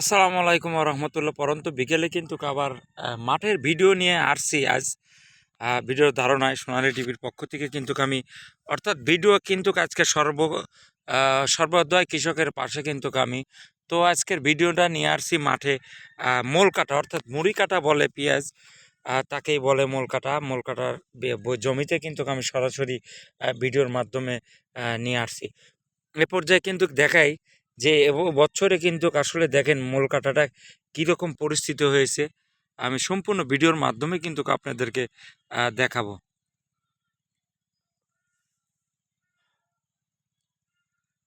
আসসালামু আলাইকুম রহমতুল্লাহ। পরন্তু বিকেলে কিন্তু আবার মাঠের ভিডিও নিয়ে আসছি আজ। ভিডিওর ধারণায় সোনালী টিভির পক্ষ থেকে কিন্তু আমি, অর্থাৎ ভিডিও কিন্তু আজকে সর্ব সর্বোদয় কৃষকের পাশে কিন্তু আমি। তো আজকের ভিডিওটা নিয়ে আসছি মাঠে মোল কাটা, অর্থাৎ মুড়ি কাটা বলে পেঁয়াজ। তাকেই বলে মোল কাটা। মোল কাটার জমিতে কিন্তু আমি সরাসরি ভিডিওর মাধ্যমে নিয়ে আসছি। এ পর্যায়ে কিন্তু দেখাই যে বছরে কিন্তু আসলে দেখেন মূল কাটাটা কীরকম পরিস্থিতি হয়েছে, আমি সম্পূর্ণ ভিডিওর মাধ্যমে কিন্তু আপনাদেরকে দেখাবো।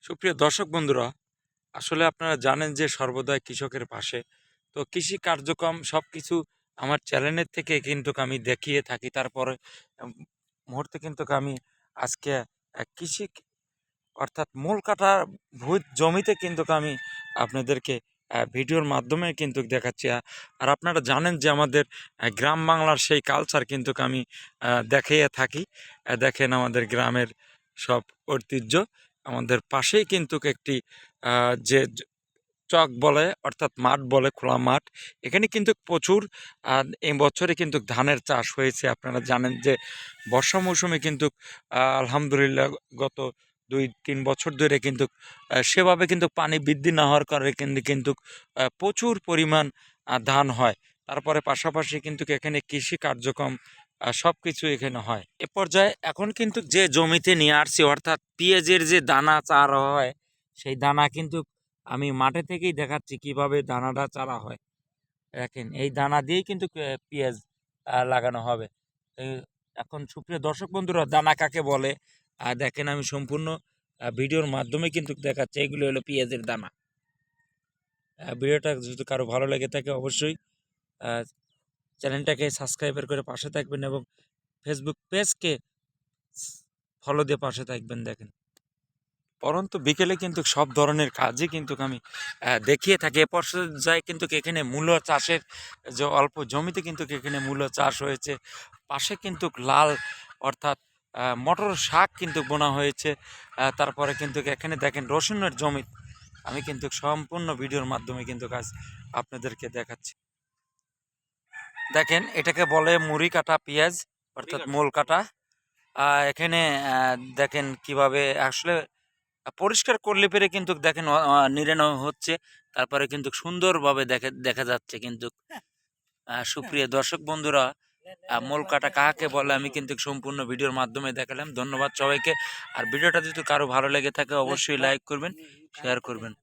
সুপ্রিয় দর্শক বন্ধুরা, আসলে আপনারা জানেন যে সর্বদাই কৃষকের পাশে। তো কৃষি কার্যক্রম সব কিছু আমার চ্যানেলের থেকে কিন্তু আমি দেখিয়ে থাকি। তারপরে মুহূর্তে কিন্তু আমি আজকে কৃষি অর্থাৎ মূল কাটা ভূত জমিতে কিন্তু আমি আপনাদেরকে ভিডিওর মাধ্যমে কিন্তু দেখাচ্ছি। আর আপনারা জানেন যে আমাদের গ্রাম বাংলার সেই কালচার কিন্তু আমি দেখিয়ে থাকি। দেখেন আমাদের গ্রামের সব ঐতিহ্য। আমাদের পাশেই কিন্তু একটি যে চক বলে, অর্থাৎ মাঠ বলে, খোলা মাঠ। এখানে কিন্তু প্রচুর এই বছরে কিন্তু ধানের চাষ হয়েছে। আপনারা জানেন যে বর্ষা মৌসুমে কিন্তু আলহামদুলিল্লাহ গত দুই, তিন বছর ধরে কিন্তু সেভাবে কিন্তু পানি বৃদ্ধি না হওয়ার কারণে কিন্তু কিন্তু প্রচুর পরিমাণ ধান হয়। তারপরে পাশাপাশি কিন্তু এখানে কৃষি কার্যক্রম সব কিছু এখানে হয়। এ পর্যায়ে এখন কিন্তু যে জমিতে নিয়ে আসছি, অর্থাৎ পেঁয়াজের যে দানা চারা হয়, সেই দানা কিন্তু আমি মাঠে থেকেই দেখাচ্ছি কীভাবে দানাটা চারা হয়। দেখেন, এই দানা দিয়েই কিন্তু পেঁয়াজ লাগানো হবে। এখন সুপ্রিয় দর্শক বন্ধুরা, দানা কাকে বলে? আহ, দেখেন আমি সম্পূর্ণ ভিডিওর মাধ্যমে কিন্তু দেখাচ্ছি এগুলো হলো পেঁয়াজের দানা। ভিডিওটা যদি কারও ভালো লেগে থাকে অবশ্যই চ্যানেলটাকে সাবস্ক্রাইবার করে পাশে থাকবেন এবং ফেসবুক পেজকে ফলো দিয়ে পাশে থাকবেন দেখেন। পরন্তু বিকেলে কিন্তু সব ধরনের কাজই কিন্তু আমি দেখিয়ে থাকি। এ পর্যায়ে কিন্তু এখানে মূলো চাষের যে অল্প জমিতে কিন্তু এখানে মূলো চাষ হয়েছে। পাশে কিন্তু লাল অর্থাৎ মটর শাক কিন্তু বোনা হয়েছে। তারপরে কিন্তু এখানে দেখেন রসুনের জমি। আমি কিন্তু সম্পূর্ণ ভিডিওর মাধ্যমে কিন্তু কাজ আপনাদেরকে দেখাচ্ছি। দেখেন এটাকে বলে মুড়ি কাটা পেঁয়াজ অর্থাৎ মোল কাটা। আহ, এখানে আহ, দেখেন কীভাবে আসলে পরিষ্কার করলে পেরে কিন্তু দেখেন অ, হচ্ছে। তারপরে কিন্তু সুন্দরভাবে দেখে দেখা যাচ্ছে কিন্তু। আহ, সুপ্রিয় দর্শক বন্ধুরা মোল কাটা কাহাকে বলে আমি কিন্তু সম্পূর্ণ ভিডিওর মাধ্যমে দেখালাম। ধন্যবাদ সবাইকে। আর ভিডিওটা যদি কারও ভালো লেগে থাকে অবশ্যই লাইক করবেন শেয়ার করবেন।